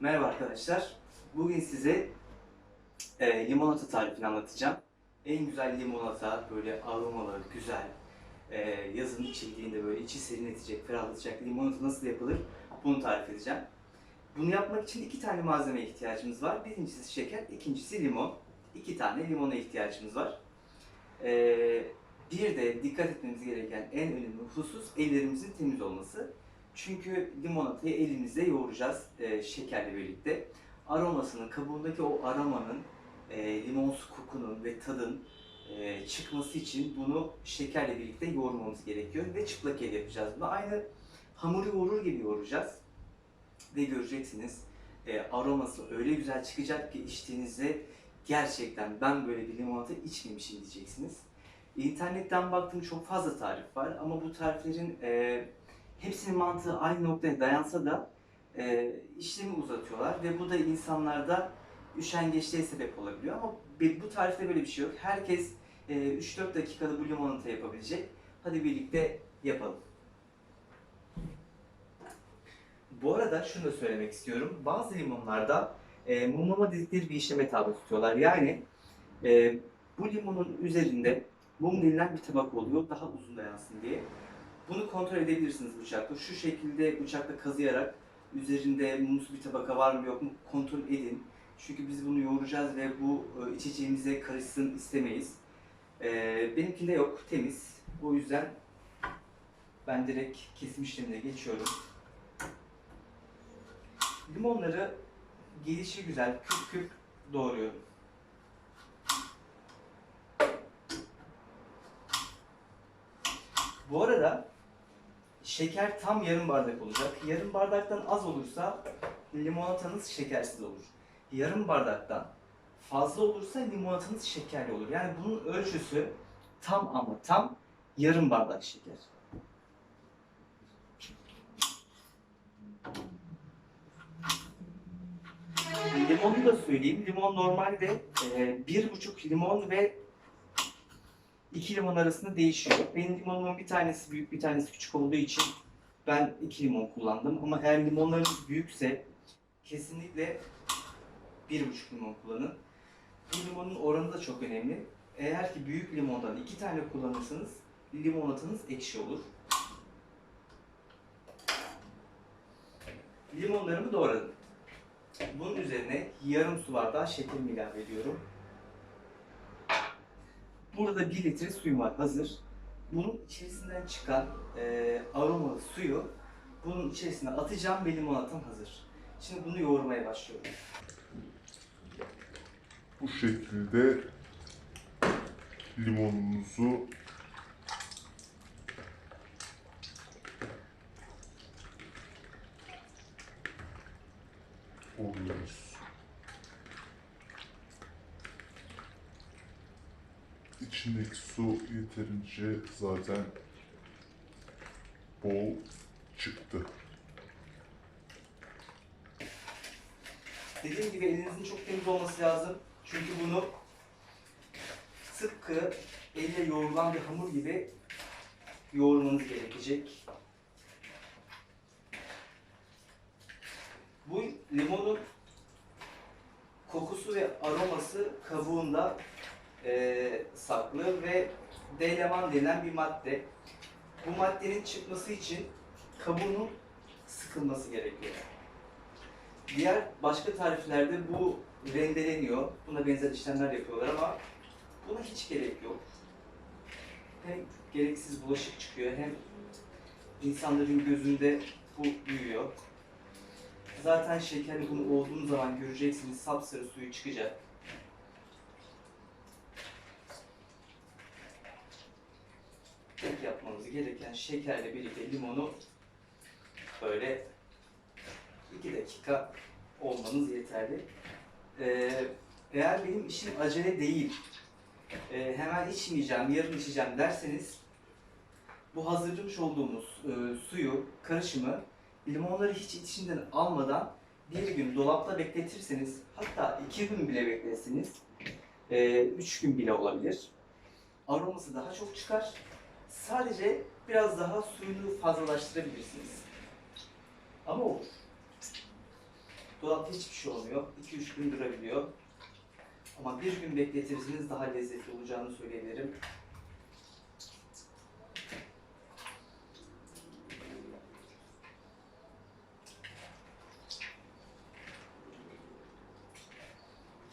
Merhaba arkadaşlar. Bugün size e, limonata tarifini anlatacağım. En güzel limonata, böyle aromalı, güzel, e, yazın içildiğinde böyle içi serinletecek, ferahlatacak limonata nasıl yapılır bunu tarif edeceğim. Bunu yapmak için iki tane malzemeye ihtiyacımız var. Birincisi şeker, ikincisi limon. İki tane limona ihtiyacımız var. E, bir de dikkat etmemiz gereken en önemli husus ellerimizin temiz olması. Çünkü limonatayı elimizde yoğuracağız e, şekerle birlikte. Aromasının, kabuğundaki o aromanın, e, limonsu kokunun ve tadın e, çıkması için bunu şekerle birlikte yoğurmamız gerekiyor ve çıplak el yapacağız bunu. Aynı hamuru yoğurur gibi yoğuracağız ve göreceksiniz e, aroması öyle güzel çıkacak ki içtiğinizde gerçekten ben böyle bir limonata içmemişim diyeceksiniz. İnternetten baktım çok fazla tarif var ama bu tariflerin e, hepsinin mantığı aynı noktaya dayansa da e, işlemi uzatıyorlar ve bu da insanlarda üşengeçliğe sebep olabiliyor ama bu tarifte böyle bir şey yok. Herkes e, 3-4 dakikada bu limonata yapabilecek. Hadi birlikte yapalım. Bu arada şunu da söylemek istiyorum. Bazı limonlarda e, mumlama dedikleri bir işleme tabi tutuyorlar. Yani e, bu limonun üzerinde mum denilen bir tabak oluyor daha uzun dayansın diye. Bunu kontrol edebilirsiniz bıçakla. Şu şekilde bıçakla kazıyarak üzerinde mumsu bir tabaka var mı yok mu kontrol edin. Çünkü biz bunu yoğuracağız ve bu e, içeceğimize karışsın istemeyiz. E, benimkinde yok, temiz. O yüzden ben direkt kesim işlemine geçiyorum. Limonları gelişi güzel küp küp doğruyorum. Bu arada şeker tam yarım bardak olacak. Yarım bardaktan az olursa limonatanız şekersiz olur. Yarım bardaktan fazla olursa limonatanız şekerli olur. Yani bunun ölçüsü tam ama tam yarım bardak şeker. Limonu da söyleyeyim. Limon normalde e, bir buçuk limon ve iki limon arasında değişiyor. Benim limonumun bir tanesi büyük, bir tanesi küçük olduğu için ben iki limon kullandım. Ama eğer limonlarınız büyükse kesinlikle bir buçuk limon kullanın. Bu limonun oranı da çok önemli. Eğer ki büyük limondan iki tane kullanırsanız limonatanız ekşi olur. Limonlarımı doğradım. Bunun üzerine yarım su bardağı şekerimi ilave ediyorum. Burada 1 litre suyum var hazır. Bunun içerisinden çıkan e, aromalı suyu bunun içerisine atacağım ve limonatam hazır. Şimdi bunu yoğurmaya başlıyorum. Bu şekilde limonunuzu İçindeki su yeterince zaten bol çıktı. Dediğim gibi elinizin çok temiz olması lazım. Çünkü bunu tıpkı elle yoğrulan bir hamur gibi yoğurmanız gerekecek. Bu limonun kokusu ve aroması kabuğunda eee, saklı ve deleman denen bir madde. Bu maddenin çıkması için kabuğunun sıkılması gerekiyor. Diğer başka tariflerde bu rendeleniyor. Buna benzer işlemler yapıyorlar ama buna hiç gerek yok. Hem gereksiz bulaşık çıkıyor hem insanların gözünde bu büyüyor. Zaten şekerli bunu olduğunuz zaman göreceksiniz sapsarı suyu çıkacak. Tek yapmamız gereken şekerle birlikte limonu böyle 2 dakika olmanız yeterli. Ee, eğer benim işim acele değil, e, hemen içmeyeceğim, yarın içeceğim derseniz bu hazırlamış olduğumuz e, suyu, karışımı limonları hiç içinden almadan bir gün dolapta bekletirseniz, hatta iki gün bile bekletseniz, e, üç gün bile olabilir. Aroması daha çok çıkar. Sadece biraz daha suyunu fazlalaştırabilirsiniz. Ama olur. Dolapta hiçbir şey olmuyor. 2-3 gün durabiliyor. Ama bir gün bekletirseniz daha lezzetli olacağını söyleyebilirim.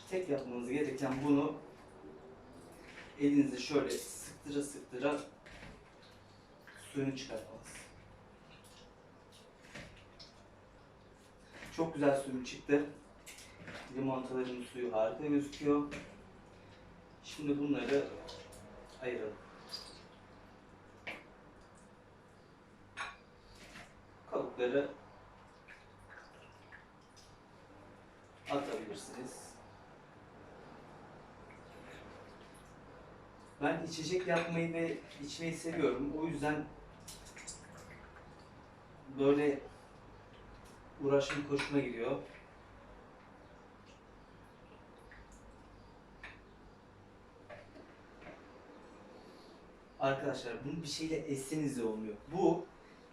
Tek yapmanız gereken bunu elinizle şöyle sıktıra sıktıra suyunu çıkartmanız. Çok güzel suyum çıktı. Limonataların suyu harika gözüküyor. Şimdi bunları ayıralım. Kabukları atabilirsiniz. Ben içecek yapmayı ve içmeyi seviyorum. O yüzden böyle uğraşım hoşuma gidiyor. Arkadaşlar bunu bir şeyle esseniz de olmuyor. Bu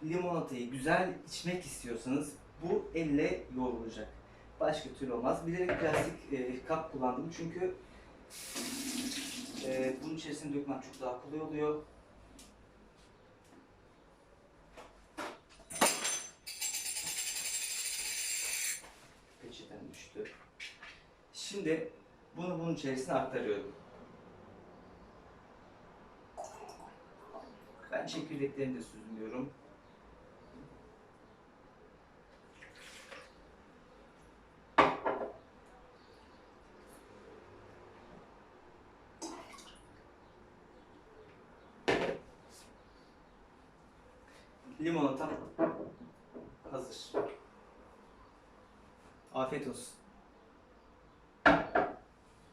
limonatayı güzel içmek istiyorsanız bu elle yoğrulacak. Başka türlü olmaz. Bilerek plastik e, kap kullandım çünkü e, bunun içerisine dökmen çok daha kolay oluyor. Peçeten düştü. Şimdi bunu bunun içerisine aktarıyorum. Ben çekirdeklerini de süzmüyorum. Limonatam hazır. Afiyet olsun.